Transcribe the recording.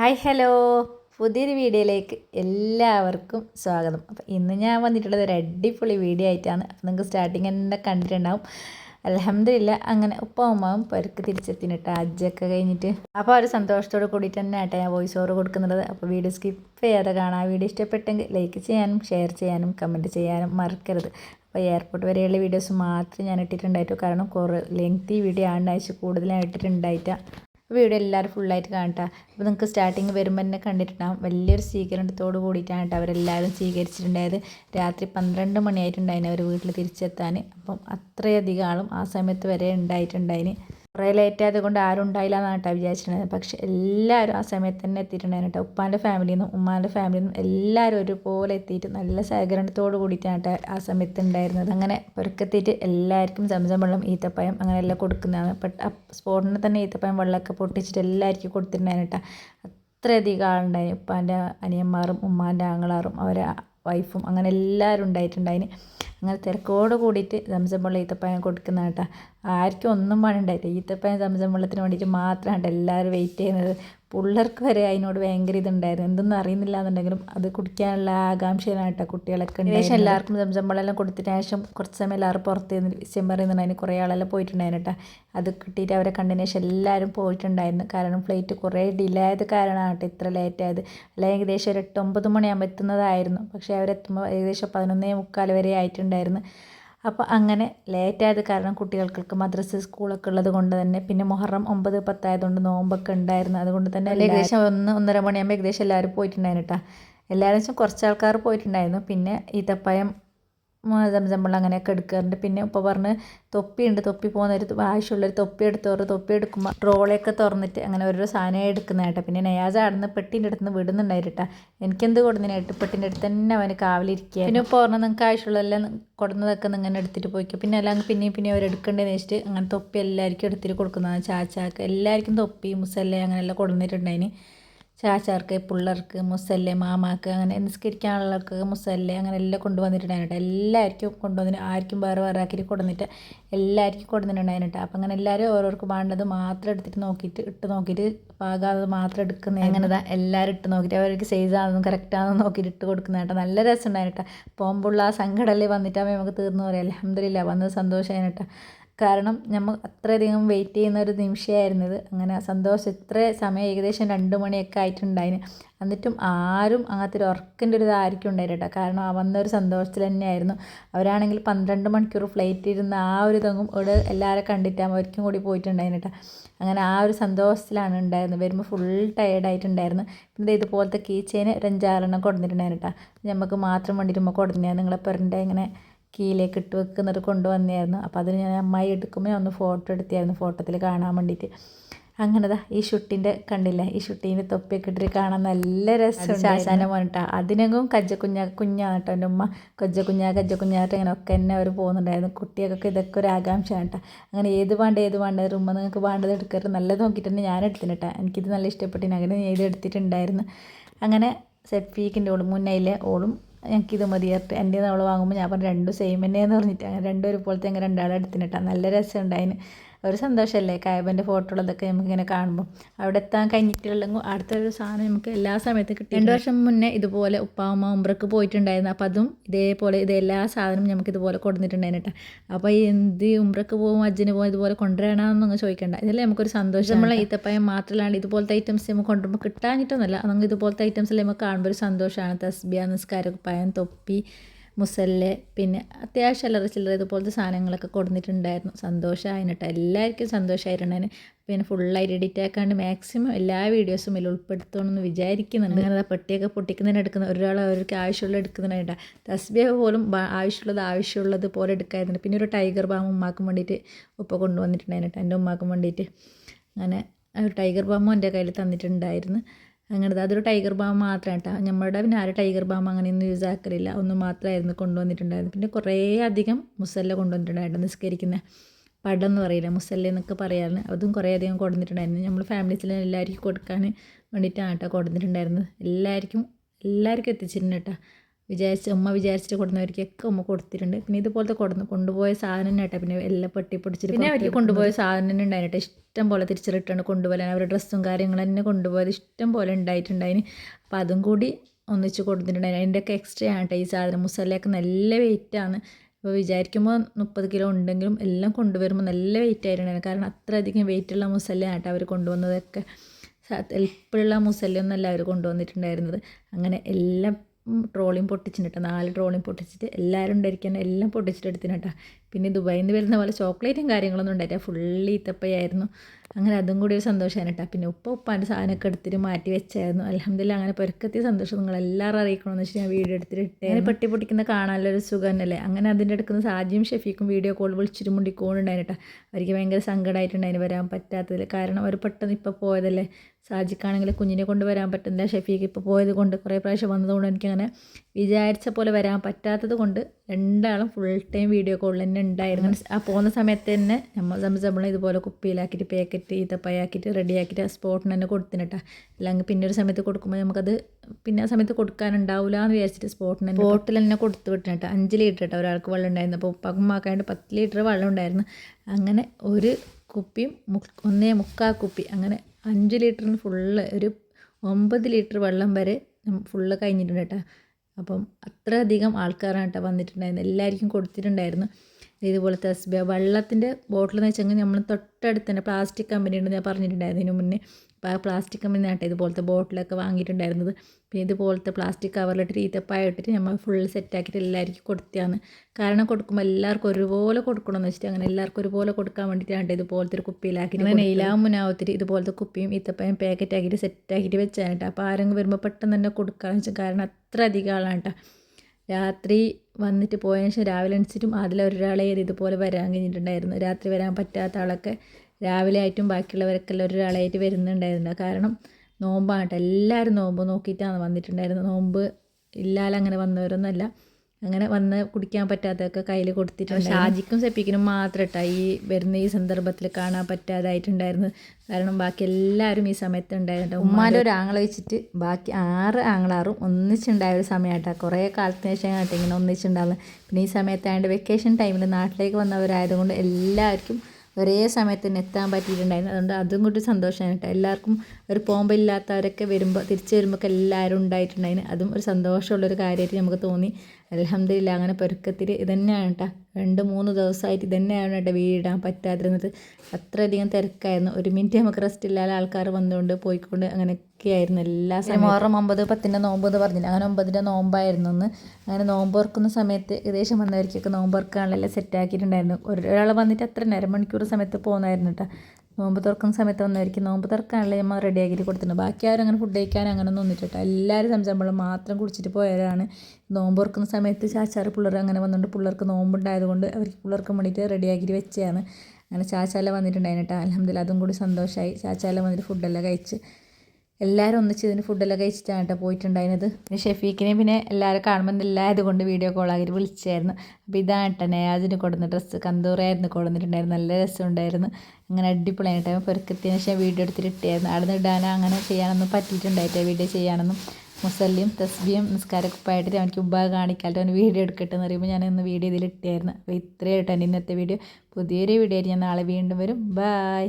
Hi hello. പുതിയൊരു വീഡിയോയിലേക്ക് എല്ലാവർക്കും സ്വാഗതം. അപ്പം ഇന്ന് ഞാൻ വന്നിട്ടുള്ളത് ഒരു അടിപൊളി വീഡിയോ ആയിട്ടാണ്. അപ്പോൾ നിങ്ങൾക്ക് സ്റ്റാർട്ടിങ് തന്നെ കണ്ടിട്ടുണ്ടാവും. അലഹമില്ല അങ്ങനെ ഉപ്പമാവും പരുക്ക് തിരിച്ചെത്തിനിട്ട് അജ്ജൊക്കെ കഴിഞ്ഞിട്ട്. അപ്പോൾ ഒരു സന്തോഷത്തോട് കൂടിയിട്ട് തന്നെ ആട്ടെ ഞാൻ വോയിസ് ഓവർ കൊടുക്കുന്നത്. അപ്പോൾ വീഡിയോ സ്കിപ്പ് ചെയ്യാതെ കാണാം വീഡിയോ ഇഷ്ടപ്പെട്ടെങ്കിൽ ലൈക്ക് ചെയ്യാനും ഷെയർ ചെയ്യാനും കമന്റ് ചെയ്യാനും മറക്കരുത്. അപ്പോൾ എയർപോർട്ട് വരെയുള്ള വീഡിയോസ് മാത്രം ഞാൻ ഇട്ടിട്ടുണ്ടായിട്ടു കാരണം കുറേ ലെങ്തി വീഡിയോ ആണ് ആഴ്ച ഇട്ടിട്ടുണ്ടായിട്ടാ. വീഡിയോ എല്ലാവരും ഫുള്ളായിട്ട് കാണട്ടെ. അപ്പോൾ നിങ്ങൾക്ക് സ്റ്റാർട്ടിങ് വരുമ്പോൾ തന്നെ കണ്ടിട്ടുണ്ടാകും വലിയൊരു സ്വീകരണത്തോട് കൂടിയിട്ടാണ് കേട്ടോ അവരെല്ലാവരും സ്വീകരിച്ചിട്ടുണ്ടായത്. രാത്രി പന്ത്രണ്ട് മണിയായിട്ടുണ്ടായിന് അവർ വീട്ടിൽ തിരിച്ചെത്താൻ അപ്പം അത്രയധികം ആളും ആ സമയത്ത് വരെ ഉണ്ടായിട്ടുണ്ടായിന്. കുറേ ലേറ്റ് ആയതുകൊണ്ട് ആരും ഉണ്ടായില്ല എന്നാണ് കേട്ടോ വിചാരിച്ചിട്ടുണ്ടായിരുന്നത് പക്ഷെ എല്ലാവരും ആ സമയത്ത് തന്നെ എത്തിയിട്ടുണ്ടായിരുന്നു കേട്ടോ. ഉപ്പാന്റെ ഫാമിലിയിൽ നിന്നും ഉമ്മാന്റെ ഫാമിലിയിൽ നിന്നും എല്ലാവരും ഒരുപോലെ എത്തിയിട്ട് നല്ല സഹകരണത്തോട് കൂടിയിട്ടാണ് കേട്ടോ ആ സമയത്ത് ഉണ്ടായിരുന്നത്. അങ്ങനെ പുറക്കെത്തിയിട്ട് എല്ലാവർക്കും സംസം വെള്ളം ഈത്തപ്പഴം അങ്ങനെ എല്ലാം കൊടുക്കുന്നതാണ്. ബട്ട് ആ സ്പോട്ടിന് തന്നെ ഈത്തപ്പഴം വെള്ളമൊക്കെ പൊട്ടിച്ചിട്ട് എല്ലാവർക്കും കൊടുത്തിട്ടുണ്ടായിരുന്നു കേട്ടോ. അത്രയധികം ആളുണ്ടായിരുന്നു. ഉപ്പാന്റെ അനിയന്മാരും ഉമ്മാന്റെ ആങ്ങളാറും അവരെ വൈഫും അങ്ങനെ എല്ലാവരും ഉണ്ടായിട്ടുണ്ടായിന്. അങ്ങനെ തിരക്കോട് കൂടിയിട്ട് സംസം വെള്ളം ഈത്തപ്പഴം കൊടുക്കുന്ന കേട്ടോ. ആർക്കും ഒന്നും പണിണ്ടായില്ല ഈത്തപ്പഴം സംസം വെള്ളത്തിന് വേണ്ടിയിട്ട് മാത്രമാണ് എല്ലാവരും വെയിറ്റ് ചെയ്യുന്നത്. പുള്ളർക്ക് വരെ അതിനോട് ഭയങ്കര ഇതുണ്ടായിരുന്നു. എന്തൊന്നും അറിയുന്നില്ല എന്നുണ്ടെങ്കിലും അത് കുടിക്കാനുള്ള ആകാംക്ഷയിലാണ് കേട്ടോ കുട്ടികളൊക്കെ ശേഷം എല്ലാവർക്കും സംസം വെള്ളം കൊടുത്തിട്ട് ശേഷം കുറച്ച് സമയം എല്ലാവരും പുറത്ത് നിന്ന് വിഷയം അതിന് കുറേ ആളെല്ലാം പോയിട്ടുണ്ടായിരുന്നു കേട്ടോ. അത് കിട്ടിയിട്ട് അവരെ കണ്ടതിന് ശേഷം എല്ലാവരും പോയിട്ടുണ്ടായിരുന്നു. കാരണം ഫ്ലൈറ്റ് കുറേ ഡിലേ ആയത് കാരണമാണ് കേട്ടോ ഇത്ര ലേറ്റ് ആയത്. അല്ലെങ്കിൽ ഏകദേശം ഒരു എട്ട് ഒമ്പത് മണിയാകുമ്പോൾ എത്തുന്നതായിരുന്നു. പക്ഷേ അവരെത്തുമ്പോൾ ഏകദേശം പതിനൊന്നേ മുക്കാൽ വരെ ആയിട്ടുണ്ടായിരുന്നു. അപ്പോൾ അങ്ങനെ ലേറ്റായത് കാരണം കുട്ടികൾക്ക് മദ്രസ സ്കൂളൊക്കെ ഉള്ളത് കൊണ്ട് തന്നെ പിന്നെ മൊഹറം ഒമ്പത് പത്തായതുകൊണ്ട് നോമ്പൊക്കെ ഉണ്ടായിരുന്നു. അതുകൊണ്ട് തന്നെ ഏകദേശം ഒന്ന് ഒന്നര മണിയാകുമ്പോൾ ഏകദേശം എല്ലാവരും പോയിട്ടുണ്ടായിരുന്നു കേട്ടോ എല്ലാവരും വെച്ചാൽ കുറച്ച് ആൾക്കാർ പോയിട്ടുണ്ടായിരുന്നു. പിന്നെ ഈത്തപ്പഴം സംസമ്പളം അങ്ങനെയൊക്കെ എടുക്കാറുണ്ട്. പിന്നെ ഇപ്പോൾ പറഞ്ഞ് തൊപ്പിയുണ്ട്. തൊപ്പി പോകുന്ന ഒരു ആവശ്യമുള്ളൊരു തൊപ്പി എടുത്തോറ് തൊപ്പി എടുക്കുമ്പോൾ ട്രോളൊക്കെ തുറന്നിട്ട് അങ്ങനെ ഓരോ സാധനം എടുക്കുന്നതായിട്ട് പിന്നെ നയാസ് ആടുന്ന പെട്ടിന്റെ അടുത്ത് നിന്ന് വിടുന്നുണ്ടായിട്ടാ എനിക്കെന്ത് കൊടുന്നതിനായിട്ട് പെട്ടിന്റെ അടുത്ത് തന്നെ അവന് കാവലിരിക്കുക പിന്നെ ഇപ്പോൾ പറഞ്ഞാൽ നിങ്ങൾക്ക് ആവശ്യമുള്ളതെല്ലാം കൊടുന്നതൊക്കെ ഇങ്ങനെ എടുത്തിട്ട് പോയിക്കും. പിന്നെ എല്ലാം പിന്നെയും പിന്നെ അവർ എടുക്കേണ്ടതെന്ന് വെച്ചിട്ട് അങ്ങനെ തൊപ്പി എല്ലാവർക്കും എടുത്തിട്ട് കൊടുക്കുന്നതാണ് ചാച്ചാക്ക് എല്ലാവർക്കും തൊപ്പി മുസല്ല അങ്ങനെയെല്ലാം കൊടുത്തിട്ടുണ്ടായിന് ചാച്ചാർക്ക് പിള്ളേർക്ക് മുസല്ലെ മാമാക്ക് അങ്ങനെ നിസ്കരിക്കാനുള്ളവർക്ക് മുസല്ലെ അങ്ങനെ എല്ലാം കൊണ്ടുവന്നിട്ടുണ്ടായിരുന്നു എല്ലാവർക്കും കൊണ്ടുവന്നിട്ട് ആർക്കും വേറെ വേറെ ആക്കി കൊടുന്നിട്ട് എല്ലാവർക്കും കൊടുന്നിട്ടുണ്ടായിരുന്നു അപ്പം അങ്ങനെ എല്ലാവരും ഓരോർക്ക് വേണ്ടത് മാത്രം എടുത്തിട്ട് നോക്കിയിട്ട് ഇട്ട് നോക്കിയിട്ട് പാകാതെ മാത്രം എടുക്കുന്ന അങ്ങനെ എല്ലാവരും ഇട്ട് നോക്കിയിട്ട് അവർക്ക് സൈസ് കറക്റ്റാണെന്നും നോക്കിയിട്ട് ഇട്ട് കൊടുക്കുന്ന കേട്ടോ. നല്ല രസമുണ്ടായിരുന്നു ഉണ്ടായിരുന്നു പോകുമ്പോൾ ആ സങ്കടമല്ലേ വന്നിട്ടാകുമ്പോൾ നമുക്ക് തീർന്നു പറയാം. അലഹമില്ല വന്നത് സന്തോഷമായിരുന്നു കേട്ടോ. കാരണം നമ്മൾ അത്രയധികം വെയിറ്റ് ചെയ്യുന്ന ഒരു നിമിഷമായിരുന്നു ഇത് അങ്ങനെ സന്തോഷം. ഇത്ര സമയം ഏകദേശം രണ്ട് മണിയൊക്കെ ആയിട്ടുണ്ടായിന്. എന്നിട്ടും ആരും അങ്ങനത്തെ ഒരു ഉറക്കിന്റെ ഒരു ഇതായിരിക്കും ഉണ്ടായിട്ടോ കാരണം ആ വന്നൊരു സന്തോഷത്തിൽ തന്നെയായിരുന്നു. അവരാണെങ്കിൽ പന്ത്രണ്ട് മണിക്കൂർ ഫ്ലൈറ്റ് ഇരുന്ന ആ ഒരു ഇതൊന്നും ഇവിടെ എല്ലാവരും കണ്ടിട്ടാകുമ്പോൾ അവർക്കും കൂടി പോയിട്ടുണ്ടായിരുന്നു കേട്ടോ. അങ്ങനെ ആ ഒരു സന്തോഷത്തിലാണ് ഉണ്ടായിരുന്നത്. വരുമ്പോൾ ഫുൾ ടയേർഡായിട്ടുണ്ടായിരുന്നു പിന്നെ ഇതുപോലത്തെ കീച്ചേന് ഒരു അഞ്ചാറെണ്ണം കൊടുത്തിട്ടുണ്ടായിരുന്നു കേട്ടോ. നമുക്ക് മാത്രം വേണ്ടിയിട്ട് നമുക്ക് കൊടുത്തിട്ടുണ്ടായിരുന്നു. നിങ്ങളെ പറഞ്ഞിട്ട് ഇങ്ങനെ കീയിലേക്ക് ഇട്ട് വെക്കുന്നത് കൊണ്ടുവന്നായിരുന്നു അപ്പോൾ അതിന് ഞാൻ അമ്മായി എടുക്കുമ്പോൾ ഒന്ന് ഫോട്ടോ എടുത്തായിരുന്നു ഫോട്ടോത്തിൽ കാണാൻ വേണ്ടിയിട്ട്. അങ്ങനെതാ ഈ ഷുട്ടിന്റെ കണ്ടില്ലേ? ഈ ഷുട്ടീന്റെ തൊപ്പിയൊക്കെ ഇട്ടിട്ട് കാണാൻ നല്ല രസം ശാശാനം പറഞ്ഞിട്ടാ അതിനെങ്കും കജ്ജ കുഞ്ഞ കുഞ്ഞാണ് കേട്ടോ എന്റെ ഉമ്മ. കൊജ്ജ കുഞ്ഞാ കജ്ജ കുഞ്ഞാട്ട് അങ്ങനെ ഒക്കെ എന്നെ അവർ പോകുന്നുണ്ടായിരുന്നു. കുട്ടിയൊക്കെ ഇതൊക്കെ ഒരു ആകാംക്ഷയാണ് കേട്ടോ. അങ്ങനെ ഏത് വേണ്ട ഏത് വേണ്ട ഒരു ഉമ്മ നിങ്ങൾക്ക് വേണ്ടത് എടുക്കരുത്. നല്ലത് നോക്കിയിട്ട് തന്നെ ഞാൻ എടുത്തിട്ടാ എനിക്കിത് നല്ല ഇഷ്ടപ്പെട്ടിന് അങ്ങനെ ഞാൻ ഇത് എടുത്തിട്ടുണ്ടായിരുന്നു. അങ്ങനെ സെഫീക്കിന്റെ ഓളും മുന്നയിലെ ഓളും ഞങ്ങൾക്കിത് മതി എന്റെ നമ്മൾ വാങ്ങുമ്പോൾ ഞാൻ പറഞ്ഞു രണ്ടും സെയിം തന്നെയെന്ന് പറഞ്ഞിട്ട്. അങ്ങനെ രണ്ടും ഒരുപോലത്തെ അങ്ങനെ രണ്ടാളെ എടുത്തിട്ടാണ് നല്ല രസമുണ്ട് അതിന് ഒരു സന്തോഷമല്ലേ കായബന്റെ ഫോട്ടോ ഉള്ളതൊക്കെ നമുക്കിങ്ങനെ കാണുമ്പോൾ അവിടെ എത്താൻ കഴിഞ്ഞിട്ടുള്ളെങ്കിൽ അടുത്തൊരു സാധനം നമുക്ക് എല്ലാ സമയത്തും കിട്ടി രണ്ട് വർഷം മുന്നേ ഇതുപോലെ ഉപ്പാമ്മ ഉമ്പ്രക്ക് പോയിട്ടുണ്ടായിരുന്നു. അപ്പോൾ അതും ഇതേപോലെ ഇത് എല്ലാ സാധനവും നമുക്ക് ഇതുപോലെ കൊടുത്തിട്ടുണ്ടായിരുന്നു കേട്ടോ. അപ്പോൾ എന്ത് ഉമ്പ്രക്ക് പോകും അജ്ജിന് പോകും ഇതുപോലെ കൊണ്ടുവരണമെന്നൊന്നും ചോദിക്കണ്ട. ഇതല്ലേ നമുക്കൊരു സന്തോഷം നമ്മളെ ഈത്തപ്പയം മാത്രമല്ലാണ്ട് ഇതുപോലത്തെ ഐറ്റംസ് നമുക്ക് കൊണ്ടുവരുമ്പോൾ കിട്ടാഞ്ഞിട്ടൊന്നുമല്ല. നമുക്ക് ഇതുപോലത്തെ ഐറ്റംസ് നമുക്ക് കാണുമ്പോൾ ഒരു സന്തോഷമാണ്. തസ്ബിയ നിസ്കാരക്കുപ്പായം തൊപ്പി മുസല്ലെ പിന്നെ അത്യാവശ്യം അല്ലറ ചില്ലറ ഇതുപോലത്തെ സാധനങ്ങളൊക്കെ കൊടുത്തിട്ടുണ്ടായിരുന്നു സന്തോഷമായിരുന്നു കേട്ടോ എല്ലാവർക്കും സന്തോഷമായിട്ടുണ്ടായിരുന്നു പിന്നെ ഫുള്ളായിട്ട് എഡിറ്റ് ആക്കാണ്ട് മാക്സിമം എല്ലാ വീഡിയോസും ഇതിൽ ഉൾപ്പെടുത്തണമെന്ന് വിചാരിക്കുന്നുണ്ട്. അങ്ങനെ പെട്ടിയൊക്കെ പൊട്ടിക്കുന്നതിന് എടുക്കുന്ന ഒരാൾ അവർക്ക് ആവശ്യമുള്ള എടുക്കുന്നതിനായിട്ടാണ് തസ്ബിയ പോലും ആവശ്യമുള്ളത് ആവശ്യമുള്ളത് പോലെ എടുക്കായിരുന്നു. പിന്നെ ഒരു ടൈഗർ ബാം ഉമ്മാക്കും വേണ്ടിയിട്ട് ഉപ്പ കൊണ്ടുവന്നിട്ടുണ്ടായിരുന്നു എന്റെ ഉമ്മാക്കും വേണ്ടിയിട്ട്. അങ്ങനെ ടൈഗർ ബാമും എന്റെ കയ്യിൽ തന്നിട്ടുണ്ടായിരുന്നു. അങ്ങനെ അതൊരു ടൈഗർ ബാം മാത്രമാണ് കേട്ടോ നമ്മുടെ പിന്നെ ആരും ടൈഗർ ബാം അങ്ങനെയൊന്നും യൂസ് ആക്കലില്ല. ഒന്ന് മാത്രമായിരുന്നു കൊണ്ടുവന്നിട്ടുണ്ടായിരുന്നു പിന്നെ കുറേ അധികം മുസല്ല കൊണ്ടുവന്നിട്ടുണ്ടായിരുന്നു നിസ്കരിക്കുന്ന പടം എന്ന് പറയില്ല? മുസല്ല എന്നൊക്കെ പറയാറുണ്ട്. അതും കുറേ അധികം കൊണ്ടുവന്നിട്ടുണ്ടായിരുന്നു. നമ്മൾ ഫാമിലീസിൽ എല്ലാവർക്കും കൊടുക്കാൻ വേണ്ടിയിട്ടാണ് കേട്ടോ കൊടുത്തിട്ടുണ്ടായിരുന്നത് എല്ലാവർക്കും എല്ലാവർക്കും എത്തിച്ചിട്ടുണ്ട് കേട്ടോ. വിചാരിച്ച ഉമ്മ വിചാരിച്ചിട്ട് കൊടുക്കുന്നവർക്കൊക്കെ ഉമ്മ കൊടുത്തിട്ടുണ്ട്. പിന്നെ ഇതുപോലത്തെ കൊടുന്ന് കൊണ്ടുപോയ സാധനം കേട്ടോ പിന്നെ എല്ലാം പെട്ടി പൊടിച്ചിട്ട് പിന്നെ അവർക്ക് കൊണ്ടുപോയ സാധനം ഉണ്ടായിട്ട് ഇഷ്ടം പോലെ തിരിച്ച് റിട്ടേൺ കൊണ്ടുപോകാൻ. അവരുടെ ഡ്രസ്സും കാര്യങ്ങളും തന്നെ കൊണ്ടുപോയത് ഇഷ്ടം പോലെ ഉണ്ടായിട്ടുണ്ടായിന്. അപ്പോൾ അതും കൂടി ഒന്നിച്ച് കൊടുത്തിട്ടുണ്ടായിരുന്നു അതിന്റെയൊക്കെ എക്സ്ട്രാ ആണ് കേട്ടോ ഈ സാധനം. മുസാലയൊക്കെ നല്ല വെയിറ്റാണ് ഇപ്പോൾ വിചാരിക്കുമ്പോൾ മുപ്പത് കിലോ ഉണ്ടെങ്കിലും എല്ലാം കൊണ്ടുവരുമ്പോൾ നല്ല വെയിറ്റ് ആയിട്ടുണ്ടായിരുന്നു കാരണം അത്രയധികം വെയിറ്റുള്ള മുസല്ലേ കേട്ടോ അവർ കൊണ്ടുവന്നതൊക്കെ. എളുപ്പമുള്ള മുസല്ലൊന്നല്ല അവർ കൊണ്ടുവന്നിട്ടുണ്ടായിരുന്നത്. അങ്ങനെ എല്ലാം ട്രോളിയും പൊട്ടിച്ചിട്ട് നാല് ട്രോളിയും പൊട്ടിച്ചിട്ട് എല്ലാവരും ഉണ്ടായിരിക്കാൻ എല്ലാം പൊട്ടിച്ചിട്ട് എടുത്തിനട്ടാ പിന്നെ ദുബായിൽ നിന്ന് വരുന്ന പോലെ ചോക്ലേറ്റും കാര്യങ്ങളൊന്നും ഉണ്ടായിട്ടില്ല. ഫുള്ളി ഈത്തപ്പയായിരുന്നു. അങ്ങനെ അതും കൂടി ഒരു സന്തോഷമാണ് കേട്ടോ. പിന്നെ ഉപ്പ ഉപ്പാന്റെ സാധനമൊക്കെ എടുത്തിട്ട് മാറ്റി വെച്ചായിരുന്നു. അലഹമില്ല അങ്ങനെ പൊരുക്കത്തിയ സന്തോഷം നിങ്ങൾ എല്ലാവരും അറിയിക്കണമെന്ന് വെച്ചാൽ ഞാൻ വീഡിയോ എടുത്തിട്ട് ഇട്ടേ അങ്ങനെ പെട്ടി പൊട്ടിക്കുന്ന കാണാനുള്ളൊരു സുഖം തന്നെയല്ലേ? അങ്ങനെ അതിന്റെ എടുക്കുന്ന സാജിയും ഷെഫീക്കും വീഡിയോ കോൾ വിളിച്ചിട്ട് മുണ്ടിക്കോണ്ടുണ്ടായിരുന്നു കേട്ടോ. അവർക്ക് ഭയങ്കര സങ്കടമായിട്ടുണ്ടായിരുന്നു വരാൻ പറ്റാത്തതിൽ കാരണം അവർ പെട്ടെന്ന് ഇപ്പോൾ പോയതല്ലേ? സാജിക്കാണെങ്കിൽ കുഞ്ഞിനെ കൊണ്ട് വരാൻ പറ്റുന്നില്ല. ഷെഫീക്ക് ഇപ്പോൾ പോയത് കൊണ്ട് കുറേ പ്രാവശ്യം വന്നതുകൊണ്ട് എനിക്കങ്ങനെ വിചാരിച്ച പോലെ വരാൻ പറ്റാത്തത് കൊണ്ട് രണ്ടാളും ഫുൾ ടൈം വീഡിയോ കോളിൽ തന്നെ ഉണ്ടായിരുന്നു. ആ പോകുന്ന സമയത്ത് തന്നെ നമ്മൾ സംസമ്മൾ ഇതുപോലെ കുപ്പിയിലാക്കിയിട്ട് പാക്കറ്റ് ഈത്തപ്പയാക്കിയിട്ട് റെഡിയാക്കിയിട്ട് സ്പോട്ടിന് തന്നെ കൊടുത്തിട്ടാ അല്ലെങ്കിൽ പിന്നെ ഒരു സമയത്ത് കൊടുക്കുമ്പോൾ നമുക്കത് പിന്നെ ആ സമയത്ത് കൊടുക്കാനുണ്ടാവില്ല എന്ന് വിചാരിച്ചിട്ട് സ്പോട്ടിന് തന്നെ ബോട്ടിൽ തന്നെ കൊടുത്ത് വിട്ടിട്ടാ അഞ്ച് ലിറ്റർ കേട്ടോ ഒരാൾക്ക് വെള്ളം ഉണ്ടായിരുന്നു. അപ്പോൾ ഉപ്പക്കുമ്മാക്കാണ്ട് പത്ത് ലിറ്റർ വെള്ളം ഉണ്ടായിരുന്നു. അങ്ങനെ ഒരു കുപ്പിയും ഒന്നേ മുക്കാൽ കുപ്പി അങ്ങനെ അഞ്ച് ലിറ്ററിന് ഫുള്ള് ഒരു ഒമ്പത് ലിറ്റർ വെള്ളം വരെ ഫുള്ള് കഴിഞ്ഞിട്ടുണ്ട് കേട്ടോ. അപ്പം അത്രയധികം ആൾക്കാരാണ് കേട്ടോ വന്നിട്ടുണ്ടായിരുന്നത്. എല്ലാവർക്കും കൊടുത്തിട്ടുണ്ടായിരുന്നു. ഇതുപോലെ തസ്ബിയ വെള്ളത്തിന്റെ ബോട്ടിൽ എന്ന് വെച്ചെങ്കിൽ നമ്മൾ തൊട്ടടുത്ത് തന്നെ പ്ലാസ്റ്റിക് കമ്പനി ഉണ്ടെന്ന് ഞാൻ പറഞ്ഞിട്ടുണ്ടായിരുന്നു ഇതിന് മുന്നേ. പ്ലാസ്റ്റിക് ആട്ടെ ഇതുപോലത്തെ ബോട്ടിലൊക്കെ വാങ്ങിയിട്ടുണ്ടായിരുന്നത്. പിന്നെ ഇതുപോലത്തെ പ്ലാസ്റ്റിക് കവറിലിട്ട് ഈത്തപ്പായ ഇട്ടിട്ട് നമ്മൾ ഫുൾ സെറ്റാക്കിയിട്ട് എല്ലാവർക്കും കൊടുത്തതാണ് കാരണം കൊടുക്കുമ്പോൾ എല്ലാവർക്കും ഒരുപോലെ കൊടുക്കണമെന്ന് വെച്ചിട്ട് അങ്ങനെ എല്ലാവർക്കും ഒരുപോലെ കൊടുക്കാൻ വേണ്ടിയിട്ടാണ് ഇതുപോലത്തെ ഒരു കുപ്പിയിലാക്കി അങ്ങനെ നെയ്ലാമുനാവത്തിരി ഇതുപോലത്തെ കുപ്പിയും ഈത്തപ്പായും പാക്കറ്റ് ആക്കിയിട്ട് സെറ്റാക്കിയിട്ട് വെച്ചാണ് കേട്ടോ. അപ്പോൾ ആരെങ്കിലും വരുമ്പോൾ പെട്ടെന്ന് തന്നെ കൊടുക്കാമെന്ന് വെച്ചാൽ കാരണം അത്ര അധികം ആളാണ് കേട്ടോ. രാത്രി വന്നിട്ട് പോയതിന് ശേഷം രാവിലെ എണിച്ചിട്ടും അതിലൊരാളെ ഇതുപോലെ വരാൻ കഴിഞ്ഞിട്ടുണ്ടായിരുന്നു. രാത്രി വരാൻ പറ്റാത്ത ആളൊക്കെ രാവിലെ ആയിട്ടും ബാക്കിയുള്ളവരൊക്കെല്ലാം ഒരാളായിട്ട് വരുന്നുണ്ടായിരുന്നു. കാരണം നോമ്പാണ് കേട്ടോ. എല്ലാവരും നോമ്പ് നോക്കിയിട്ടാണ് വന്നിട്ടുണ്ടായിരുന്നത്. നോമ്പ് ഇല്ലാതെ അങ്ങനെ വന്നവരൊന്നുമല്ല. അങ്ങനെ വന്ന് കുടിക്കാൻ പറ്റാത്തതൊക്കെ കയ്യിൽ കൊടുത്തിട്ടുണ്ട് ഷാജിക്കും സെപ്പിക്കിനും മാത്രം ഇട്ടാ ഈ വരുന്ന ഈ സന്ദർഭത്തിൽ കാണാൻ പറ്റാതായിട്ടുണ്ടായിരുന്നു. കാരണം ബാക്കി എല്ലാവരും ഈ സമയത്ത് ഉണ്ടായിരുന്നു. ഉമ്മാന്റെ ഒരു ആങ്ങളെ വെച്ചിട്ട് ബാക്കി ആറ് ആങ്ങളാറും ഒന്നിച്ചുണ്ടായ ഒരു സമയമായിട്ടാണ് കുറേ കാലത്തിന് ശേഷം കേട്ടോ ഇങ്ങനെ ഒന്നിച്ചുണ്ടാവുന്നത്. പിന്നെ ഈ സമയത്തായതുകൊണ്ട് വെക്കേഷൻ ടൈമിൽ നാട്ടിലേക്ക് വന്നവരായതുകൊണ്ട് എല്ലാവർക്കും ഒരേ സമയത്ത് തന്നെ എത്താൻ പറ്റിയിട്ടുണ്ടായിരുന്നു. അതുകൊണ്ട് അതും കൂടി സന്തോഷമാണ് കേട്ടോ. എല്ലാവർക്കും ഒരു പോകുമ്പോൾ ഇല്ലാത്തവരൊക്കെ വരുമ്പോൾ തിരിച്ച് വരുമ്പോൾ എല്ലാവരും ഉണ്ടായിട്ടുണ്ടായിരുന്നു. അതും ഒരു സന്തോഷമുള്ളൊരു കാര്യമായിട്ട് നമുക്ക് തോന്നി. അലഹമ്മദില്ല അങ്ങനെ പെരുക്കത്തിൽ ഇതന്നെയാണ് കേട്ടോ. രണ്ട് മൂന്ന് ദിവസമായിട്ട് ഇതന്നെയാണ് കേട്ടോ വീടാൻ പറ്റാതിരുന്നത്. അത്രയധികം തിരക്കായിരുന്നു. ഒരു മിനിറ്റ് നമുക്ക് റെസ്റ്റ് ഇല്ലാതെ ആൾക്കാർ വന്നുകൊണ്ട് പോയിക്കൊണ്ട് അങ്ങനെയൊക്കെയായിരുന്നു എല്ലാ സമയം മുഹറം ഒമ്പത് പത്തിന്റെ നോമ്പ് എന്ന് പറഞ്ഞില്ല? അങ്ങനെ ഒമ്പതിന്റെ നോമ്പായിരുന്നു എന്ന് അങ്ങനെ നോമ്പ് തുറക്കുന്ന സമയത്ത് ഏകദേശം വന്നവർക്കൊക്കെ നോമ്പ് തുറക്കാനുള്ള സെറ്റാക്കിയിട്ടുണ്ടായിരുന്നു ഒരാൾ വന്നിട്ട് അത്ര അരമണിക്കൂർ സമയത്ത് പോകുന്നായിരുന്നു കേട്ടോ. നോമ്പ് തുറക്കുന്ന സമയത്ത് വന്നവർക്ക് നോമ്പ് തുറക്കാനുള്ള നമ്മൾ റെഡിയാക്കിയിട്ട് കൊടുത്തിട്ടുണ്ട്. ബാക്കി ആരും അങ്ങനെ ഫുഡ് കഴിക്കാൻ അങ്ങനെ ഒന്നും വന്നിട്ടില്ല എല്ലാവരും സംസാരം മാത്രം കുടിച്ചിട്ട് പോയവരാണ്. നോമ്പ് തുറക്കുന്ന സമയത്ത് ചാച്ചാറ് പിള്ളേർ അങ്ങനെ വന്നിട്ട് പിള്ളേർക്ക് നോമ്പുണ്ടായതുകൊണ്ട് അവർക്ക് പിള്ളേർക്ക് വേണ്ടിയിട്ട് റെഡിയാക്കിയിട്ട് വെച്ചതാണ്. അങ്ങനെ ചാച്ചാല വന്നിട്ടുണ്ടായിരുന്നു കേട്ടോ. അലഹമ്മദില്ല അതും കൂടി സന്തോഷമായി ചാച്ചാല വന്നിട്ട് ഫുഡെല്ലാം കഴിച്ച്. എല്ലാവരും ഒന്നിച്ച് ഇതിന് ഫുഡെല്ലാം കഴിച്ചിട്ടാണ് കേട്ടോ പോയിട്ടുണ്ടായിരുന്നത്. പിന്നെ ഷെഫീക്കിനെ പിന്നെ എല്ലാവരും കാണുമ്പോൾ എല്ലാവരും കൊണ്ട് വീഡിയോ കോൾ ആക്കി വിളിച്ചായിരുന്നു. അപ്പോൾ ഇതാണ് കേട്ടോ നയാജിന് കൊടുന്ന ഡ്രസ്സ് കന്തൂറായിരുന്നു കൊടുത്തിട്ടുണ്ടായിരുന്നു നല്ല രസമുണ്ടായിരുന്നു. അങ്ങനെ അടിപൊളിയാണ് അടിപൊളിയായിട്ട് പെരുക്കത്തിന് ശേഷം വീഡിയോ എടുത്തിട്ട് ഇട്ടായിരുന്നു അവിടെ നിന്ന് ഇടാനോ അങ്ങനെ ചെയ്യാനൊന്നും പറ്റിയിട്ടുണ്ടായിട്ടില്ല. വീഡിയോ ചെയ്യാനൊന്നും മുസല്ലിയും തസ്ബിയും നിസ്കാരക്കുപ്പായിട്ട് അവനിക്ക് ഉപ്പാ കാണിക്കാതെ അവൻ വീഡിയോ എടുക്കട്ടെ എന്ന് പറയുമ്പോൾ ഞാൻ ഇന്ന് വീഡിയോ ഇതിൽ ഇട്ടായിരുന്നു അപ്പോൾ ഇത്രയായിട്ടാണ് ഇന്നത്തെ വീഡിയോ പുതിയൊരു വീഡിയോ ആയിട്ട് ഞാൻ നാളെ വീണ്ടും വരും. ബായ്